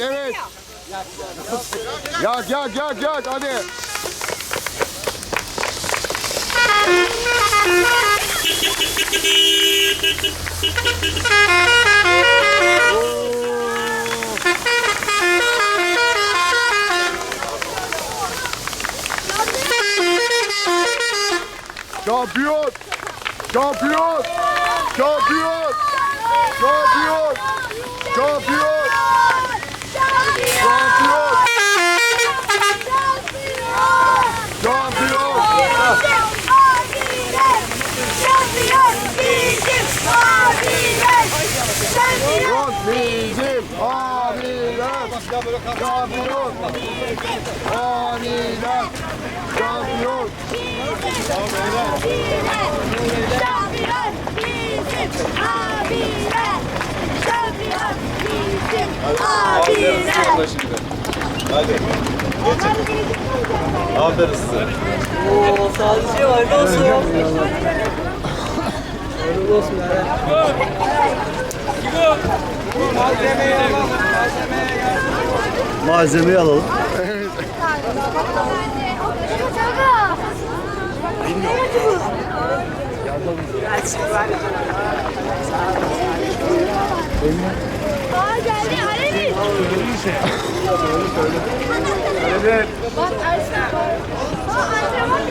Evet evet. Yak yak yak yak hadi. Şampiyon! Şampiyon! Şampiyon! Şampiyon! Şampiyon! Şampiyon! Şampiyon! Şampiyon bizim abiler! Şampiyon! Abiler! Şampiyon! Aferin şimdi. Hadi. Geçin. Aferin size. Oo, sadece hayırlı olsun. Hayırlı olsun ya. Malzemeyi alalım. Aa geldi Alevi. Bak Ersin. Aa antrenman